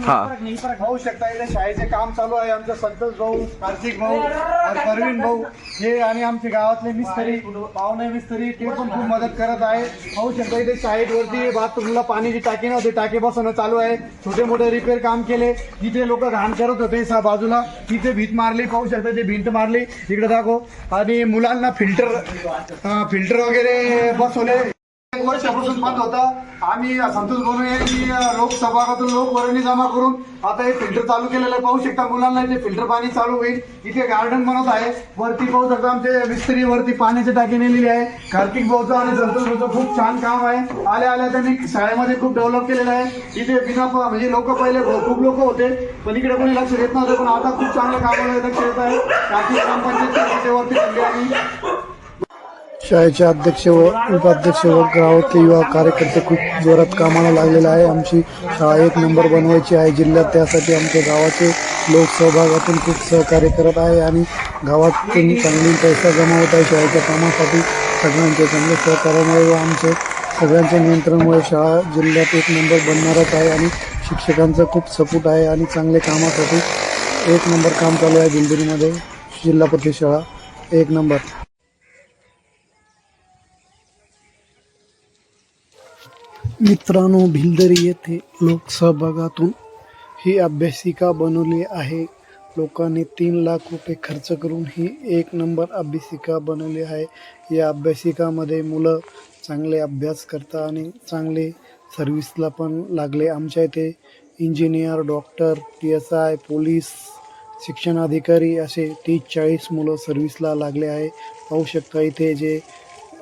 हा. पाहू शकता. इथे शाळेचे काम चालू आहे. आमचे संतोष भाऊ कार्तिक भाऊ परवीन भाऊ हे आणि आमचे गावातले मिस्त्री पाहुणे मिस्त्री ते पण खूप मदत करत आहे. पाहू शकता इथे शाळेत वरती बाथरूमला पाण्याची टाकी नव्हती टाकी बसवणं चालू आहे. छोटे मोठे रिपेअर काम केले. जिथे लोक घाण करत होते सा बाजूला. तिथे भीत मारली पाहू शकता ते भिंत मारली. इकडे दाखव. आणि मुलांना फिल्टर फिल्टर वगैरे बसवले. वर्षापासून बंद होता. आम्ही संतोष बोलू यांनी लोकसभागातून लोक वर्णी जमा करून आता हे फिल्टर चालू केलेलं आहे. पाहू शकता मुलांना इथे फिल्टर पाणी चालू होईल. इथे गार्डन बनवत आहे. वरती पाहू शकता आमचे मिस्त्री वरती पाण्याची टाकी नेलेली आहे. कार्तिक भाऊचं आणि संतोष भाऊचं खूप छान काम आहे. आल्या आल्या त्यांनी शाळेमध्ये खूप डेव्हलप केलेलं आहे. इथे बिना म्हणजे लोक पहिले खूप लोक होते. पण इकडे कोणी लक्ष देत नव्हतं. पण आता खूप चांगलं कामाला लक्ष देत आहे. कार्तिक ग्रामपंचायत वरती आणि शाळेचे अध्यक्ष व उपाध्यक्ष व गावातले युवा कार्यकर्ते खूप जोरात कामाला लागलेले आहे. आमची शाळा एक नंबर बनवायची आहे. जिल्ह्यात त्यासाठी आमच्या गावाचे लोक सहभागातून खूप सहकार्य करत आहे आणि गावातून चांगली पैसा जमा होत आहे. शाळेच्या कामासाठी सगळ्यांचे चांगले सहकार्यामुळे व आमचे सगळ्यांच्या नियंत्रणामुळे शाळा जिल्ह्यात एक नंबर बनणारच आहे आणि शिक्षकांचा खूप सपोर्ट आहे आणि चांगले कामासाठी एक नंबर काम चालू आहे. दिलगिरीमध्ये जिल्हा परिषद शाळा एक नंबर. मित्रांनो भिलदरी येथे लोकसहभागातून ही अभ्यासिका बनवली आहे. लोकांनी तीन लाख रुपये खर्च करून ही एक नंबर अभ्यासिका बनवली आहे. या अभ्यासिकामध्ये मुलं चांगले अभ्यास करता आणि चांगले सर्व्हिसला पण लागले. आमच्या इथे engineer doctor P S I police शिक्षणाधिकारी असे तीस चाळीस मुलं सर्व्हिसला लागले आहे. पाहू शकता इथे जे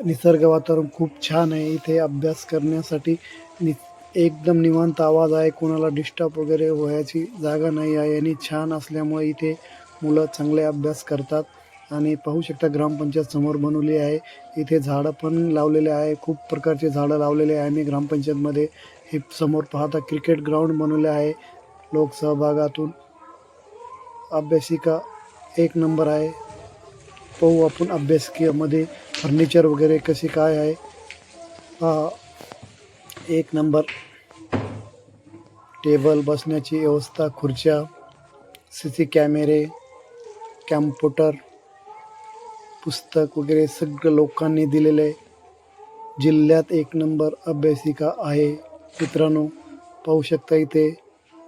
निसर्ग वातावरण खूप छान आहे. इथे अभ्यास करण्यासाठी नि एकदम निवांत आवाज आहे. कोणाला डिस्टर्ब वगैरे व्हायची जागा नाही आहे आणि छान असल्यामुळे इथे मुलं चांगले अभ्यास करतात. आणि पाहू शकता ग्रामपंचायत समोर बनवली आहे. इथे झाडं पण लावलेले आहे. खूप प्रकारचे झाडं लावलेले आहे. आम्ही ग्रामपंचायतमध्ये हे समोर पाहता क्रिकेट ग्राउंड बनवले आहे. लोकसहभागातून अभ्यासिका एक नंबर आहे. पाहू आपण अभ्यासिकेमध्ये फर्निचर वगैरे कशी काय आहे? हा एक नंबर. टेबल बसण्याची व्यवस्था खुर्च्या सी सी कॅमेरे कॅम्प्युटर पुस्तक वगैरे सगळं लोकांनी दिलेलं आहे. जिल्ह्यात एक नंबर अभ्यासिका आहे. मित्रांनो पाहू शकता इथे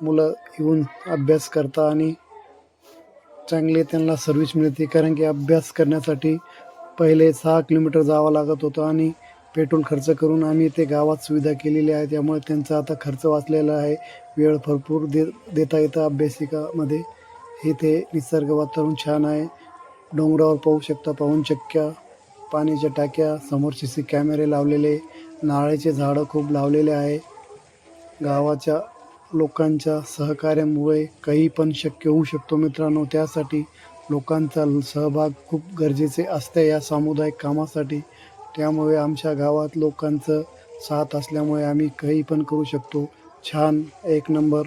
मुलं येऊन अभ्यास करता आणि चांगले त्यांना सर्विस मिळते. कारण की अभ्यास करण्यासाठी पहिले सहा किलोमीटर जावं लागत होतं आणि पेट्रोल खर्च करून आम्ही ते गावात सुविधा केलेली आहे. त्यामुळे त्यांचा आता खर्च वाचलेला आहे. वेळ भरपूर दे देता येतं अभ्यासिकामध्ये. इथे निसर्ग वातावरण छान आहे. डोंगरावर पाहू शकता पाहून चक्क्या पाण्याच्या टाक्या समोर सी सी कॅमेरे लावलेले नारळाचे झाडं खूप लावलेले आहे. गावाच्या लोकांच्या सहकार्यामुळे काही पण शक्य होऊ शकतो मित्रांनो. त्यासाठी लोकांचा सहभाग खूप गरजेचे असते या सामुदायिक कामासाठी. त्यामुळे आमच्या गावात लोकांचं साथ असल्यामुळे आम्ही काही पण करू शकतो. छान एक नंबर.